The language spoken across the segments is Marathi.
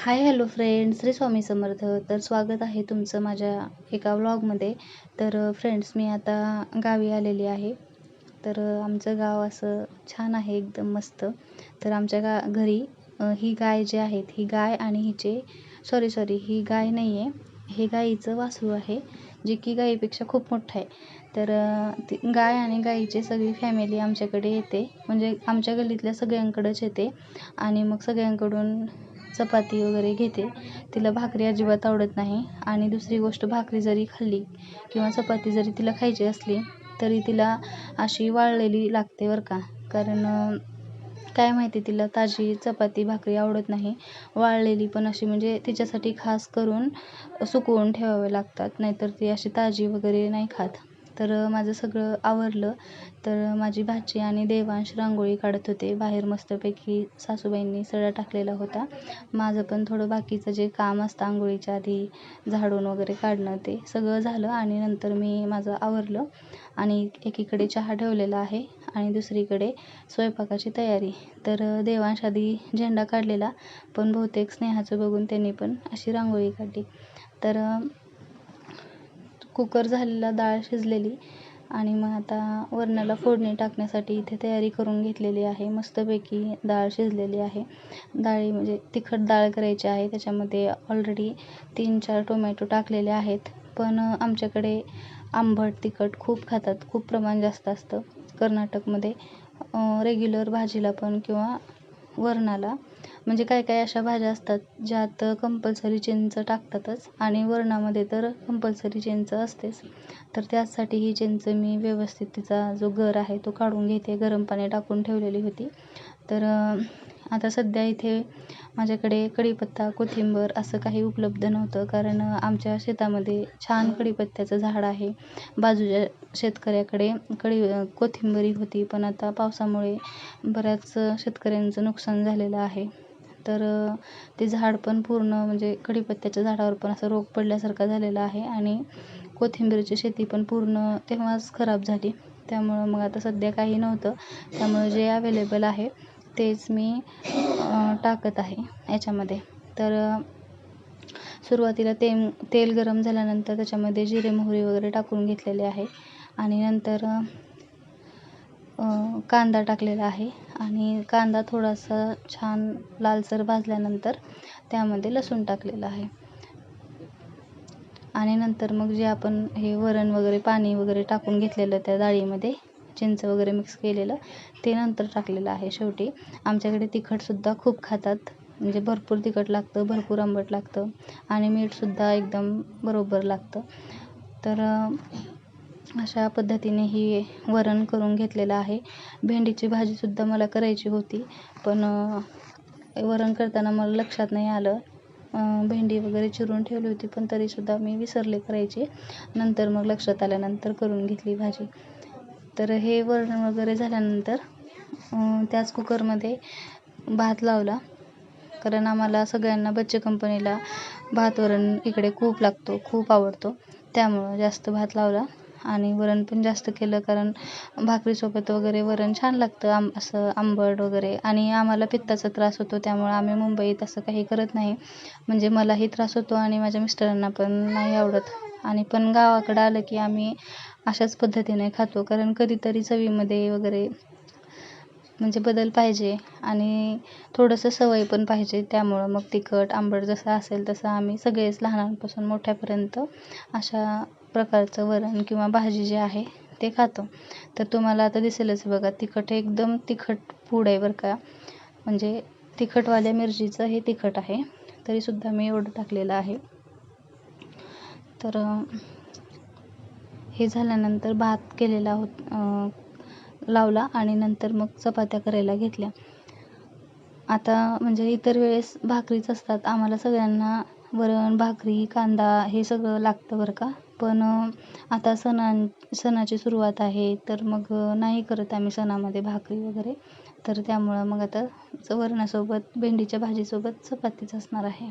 Hi hello friends Shri Swami Samarth. तर स्वागत आहे तुमचं माझ्या एका व्लॉगमध्ये तर फ्रेंड्स मी आता गावी आलेली आहे. तर आमचं गाव असं छान आहे एकदम मस्त. तर आमच्या गा घरी ही गाय जी आहेत ही गाय आणि हिचे सॉरी सॉरी ही गाय नाही आहे हे गाईचं वासरू आहे जे की गाईपेक्षा खूप मोठं आहे. तर ती गाय आणि गाईची सगळी फॅमिली आमच्याकडे येते. म्हणजे आमच्या गल्लीतल्या सगळ्यांकडंच येते. आणि मग सगळ्यांकडून चपाती वगैरे घेते. तिला भाकरी अजिबात आवडत नाही. आणि दुसरी गोष्ट भाकरी जरी खाल्ली किंवा चपाती जरी तिला खायची असली तरी तिला अशी वाळलेली लागते बरं का. कारण काय माहिती तिला ताजी चपाती भाकरी आवडत नाही. वाळलेली पण अशी म्हणजे तिच्यासाठी खास करून सुकवून ठेवावे लागतात. नाहीतर ती अशी ताजी वगैरे नाही खात. तर माझं सगळं आवरलं. तर माझी भाची आणि देवांश रांगोळी काढत होते. बाहेर मस्तपैकी सासूबाईंनी सडा टाकलेला होता. माझं पण थोडं बाकीचं जे काम असतं आंघोळीच्या आधी झाडून वगैरे काढणं ते सगळं झालं आणि नंतर मी माझं आवरलं आणि एकीकडे चहा ठेवलेला आहे आणि दुसरीकडे स्वयंपाकाची तयारी. तर देवांश आधी झेंडा काढलेला पण बहुतेक स्नेहाचं बघून त्यांनी पण अशी रांगोळी काढली. तर कुकर झालेला डाळ शिजलेली आणि मग आता वरणाला फोडणी टाकण्यासाठी इथे तयारी करून घेतलेली आहे. मस्तपैकी डाळ शिजलेली आहे. डाळी म्हणजे तिखट डाळ करायची आहे. त्याच्यामध्ये ऑलरेडी तीन चार टोमॅटो टाकलेले आहेत. पण आमच्याकडे आंबट तिखट खूप खातात. खूप प्रमाण जास्त असतं. कर्नाटकमध्ये रेग्युलर भाजीला पण किंवा वरणाला म्हणजे काय काय अशा भाज्या असतात ज्यात कंपल्सरी चिंच टाकतातच आणि वरणामध्ये तर कंपल्सरी चिंच असतेच. तर त्याचसाठी ही चिंच मी व्यवस्थित तिचा जो गर आहे तो काढून घेते गरम पाणी टाकून ठेवलेली होती. तर आता सध्या इथे माझ्याकडे कढीपत्ता कोथिंबर असं काही उपलब्ध नव्हतं. कारण आमच्या शेतामध्ये छान कढीपत्त्याचं झाड आहे. बाजूच्या शेतकऱ्याकडे कढी कोथिंबरी होती. पण आता पावसामुळे बऱ्याच शेतकऱ्यांचं नुकसान झालेलं आहे. तर ते झाड पण पूर्ण म्हणजे कढीपत्त्याच्या झाडावर पण असं रोग पडल्यासारखा झालेला आहे आणि कोथिंबीरची शेती पण पूर्ण तेव्हाच खराब झाली. त्यामुळं मग आता सध्या काही नव्हतं. त्यामुळं जे अवेलेबल आहे तेच मी टाकत आहे याच्यामध्ये. तर सुरुवातीला ते तेल गरम झाल्यानंतर त्याच्यामध्ये जिरे मोहरी वगैरे टाकून घेतलेले आहे. आणि नंतर कांदा टाकलेला आहे आणि कांदा थोडासा छान लालसर भाजल्यानंतर त्यामध्ये लसूण टाकलेलं आहे. आणि नंतर मग जे आपण हे वरण वगैरे पाणी वगैरे टाकून घेतलेलं त्या डाळीमध्ये चिंच वगैरे मिक्स केलेलं ते नंतर टाकलेलं आहे शेवटी. आमच्याकडे तिखटसुद्धा खूप खातात. म्हणजे भरपूर तिखट लागतं भरपूर आंबट लागतं आणि मीठसुद्धा एकदम बरोबर लागतं. तर अशा पद्धतीने ही वरण करून घेतलेलं आहे. भेंडीची भाजीसुद्धा मला करायची होती पण वरण करताना मला लक्षात नाही आलं. भेंडी वगैरे चिरून ठेवली होती पण तरीसुद्धा मी विसरले करायचे. नंतर मग लक्षात आल्यानंतर करून घेतली भाजी. तर हे वरण वगैरे झाल्यानंतर त्याच कुकरमध्ये भात लावला. कारण आम्हाला सगळ्यांना बच्चे कंपनीला भात वरण इकडे खूप लागतो खूप आवडतो. त्यामुळं जास्त भात लावला. आणि वरण पण जास्त केलं कारण भाकरीसोबत वगैरे वरण छान लागतं आम असं आंबट वगैरे. आणि आम्हाला पित्ताचा त्रास होतो त्यामुळं आम्ही मुंबईत असं काही करत नाही. म्हणजे मलाही त्रास होतो आणि माझ्या मिस्टरांना पण नाही आवडत. आणि पण गावाकडं आलं की आम्ही अशाच पद्धतीने खातो कारण कधीतरी चवीमध्ये वगैरे म्हणजे बदल पाहिजे आणि थोडंसं सवय पण पाहिजे. त्यामुळं मग तिखट आंबट जसं असेल तसं आम्ही सगळेच लहानांपासून मोठ्यापर्यंत अशा प्रकारचं वरण किंवा भाजी जी आहे ते खातो. तर तुम्हाला आता दिसेलच बघा तिखट एकदम तिखट फूड आहे बरं का. म्हणजे तिखटवाल्या मिरचीचं हे तिखट आहे तरीसुद्धा मी एवढं टाकलेलं आहे. तर हे झाल्यानंतर भात केलेला होत लावला आणि नंतर मग चपात्या करायला घेतल्या. आता म्हणजे इतर वेळेस भाकरीच असतात. आम्हाला सगळ्यांना वरण भाकरी कांदा हे सगळं लागतं बरं का. पण आता सणां सणाची सुरुवात आहे तर मग नाही करत आम्ही सणामध्ये भाकरी वगैरे. तर त्यामुळं मग आता वरणासोबत भेंडीच्या भाजीसोबत चपातीच असणार आहे.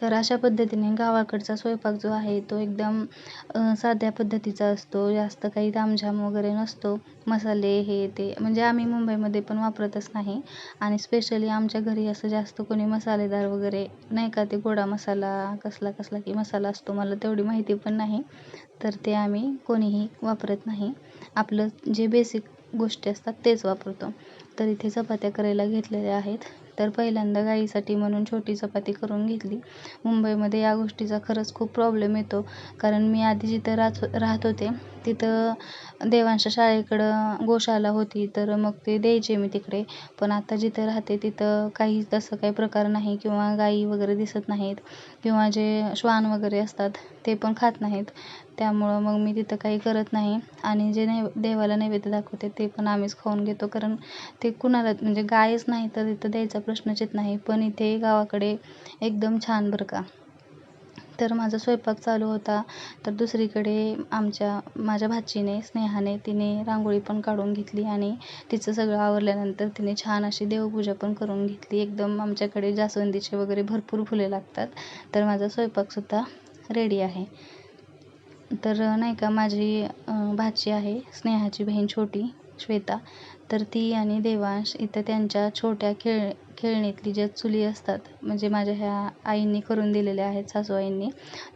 तर अशा पद्धतीने गावाकडचा स्वयंपाक जो आहे तो एकदम साध्या पद्धतीचा असतो. जास्त काही तामझाम वगैरे नसतो. मसाले हे ते म्हणजे आम्ही मुंबईमध्ये पण वापरतच नाही. आणि स्पेशली आमच्या घरी असं जास्त कोणी मसालेदार वगैरे नाही का ते गोडा मसाला कसला कसला की मसाला असतो मला तेवढी माहिती पण नाही. तर ते आम्ही कोणीही वापरत नाही. आपलं जे बेसिक गोष्टी असतात तेच वापरतो. तर इथे चपात्या करायला घेतलेल्या आहेत. तर पहिल्यांदा गाईसाठी म्हणून छोटी चपाती करून घेतली. मुंबईमध्ये या गोष्टीचा खरंच खूप प्रॉब्लेम येतो. कारण मी आधी जिथं राहत राहत होते तिथं देवांच्या शाळेकडं गोशाला होती तर मग ते द्यायचे मी तिकडे. पण आता जिथं राहते तिथं काही तसं काही प्रकार नाही किंवा गाई वगैरे दिसत नाहीत किंवा जे श्वान वगैरे असतात ते पण खात नाहीत. त्यामुळं मग मी तिथं काही करत नाही आणि जे नैव देवाला नैवेद्य दाखवते ते पण आम्हीच खाऊन घेतो. कारण ते कुणाला म्हणजे गायच नाही तर तिथं द्यायचा प्रश्नच येत नाही. पण इथे गावाकडे एकदम छान बरं का. तर माझा स्वयंपाक चालू होता. तर दुसरीकडे आमच्या माझ्या भाचीने स्नेहाने तिने रांगोळी पण काढून घेतली आणि तिचं सगळं आवरल्यानंतर तिने छान अशी देवपूजा पण करून घेतली. एकदम आमच्याकडे जास्वंदीचे वगैरे भरपूर फुले लागतात. तर माझा स्वयंपाकसुद्धा रेडी आहे. तर नाही का माझी भाची आहे स्नेहाची बहीण छोटी श्वेता. तर ती आणि देवांश इथं त्यांच्या छोट्या खेळ खेळणीतली ज्या चुली असतात म्हणजे माझ्या ह्या आईंनी करून दिलेल्या आहेत सासू आईंनी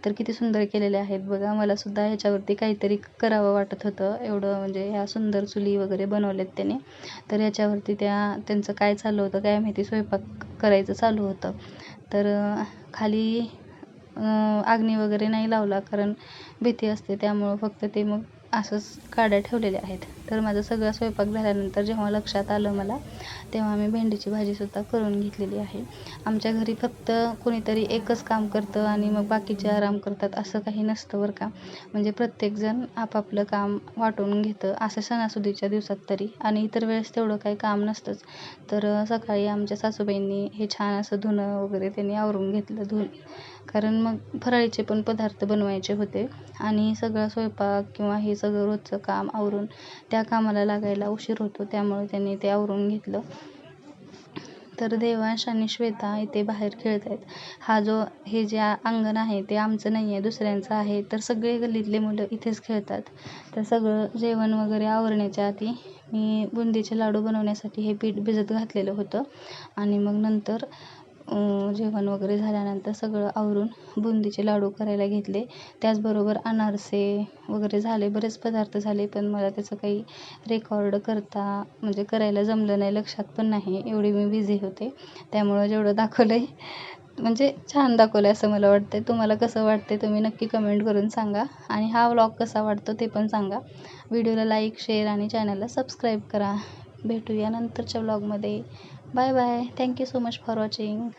तर किती सुंदर केलेल्या आहेत. बघा मलासुद्धा ह्याच्यावरती काहीतरी करावं वाटत होतं. एवढं म्हणजे ह्या सुंदर चुली वगैरे बनवल्यात त्याने. तर ह्याच्यावरती त्या त्यांचं काय चालू होतं काय माहिती स्वयंपाक करायचं चालू होतं. तर खाली अग्नी वगैरे नाही लावला कारण भीती असते. त्यामुळं फक्त ते मग असंच काड्या ठेवलेल्या आहेत. तर माझं सगळं स्वयंपाक झाल्यानंतर जेव्हा लक्षात आलं मला तेव्हा मी भेंडीची भाजीसुद्धा करून घेतलेली आहे. आमच्या घरी फक्त कोणीतरी एकच काम करतं आणि मग बाकीचे आराम करतात असं काही नसतं बरं का. म्हणजे प्रत्येकजण आपापलं काम वाटून घेतं असं सणासुदीच्या दिवसात तरी. आणि इतर वेळेस तेवढं काही काम नसतंच. तर सकाळी आमच्या सासूबाईंनी हे छान असं धुणं वगैरे त्यांनी आवरून घेतलं धुणं कारण मग फराळीचे पण पदार्थ बनवायचे होते. आणि सगळा स्वयंपाक किंवा हे सगळं रोजचं काम आवरून त्या कामाला लागायला उशीर होतो त्यामुळे त्यांनी ते आवरून घेतलं. तर देवांश आणि श्वेता इथे बाहेर खेळत आहेत हा जो हे जे अंगण आहे ते आमचं नाही आहे दुसऱ्यांचं आहे. तर सगळे गल्लीतले मुलं इथेच खेळतात. तर सगळं जेवण वगैरे आवरण्याच्या आधी मी बुंदीचे लाडू बनवण्यासाठी हे पीठ भिजत घातलेलं होतं. आणि मग नंतर जेवण वगैरे झाल्यानंतर सगळं आवरून बुंदीचे लाडू करायला घेतले. त्याचबरोबर अनारसे वगैरे झाले बरेच पदार्थ झाले पण मला त्याचं काही रेकॉर्ड करता म्हणजे करायला जमलं नाही लक्षात पण नाही. एवढी मी बिझी होते. त्यामुळं जेवढं दाखवलं आहे म्हणजे छान दाखवलं आहे असं मला वाटतं आहे तुम्हाला कसं वाटतं आहे तुम्ही नक्की कमेंट करून सांगा. आणि हा व्लॉग कसा वाटतो ते पण सांगा. व्हिडिओला लाईक शेअर आणि चॅनलला सबस्क्राईब करा. भेटूया नंतरच्या व्लॉगमध्ये Bye bye. Thank you so much for watching.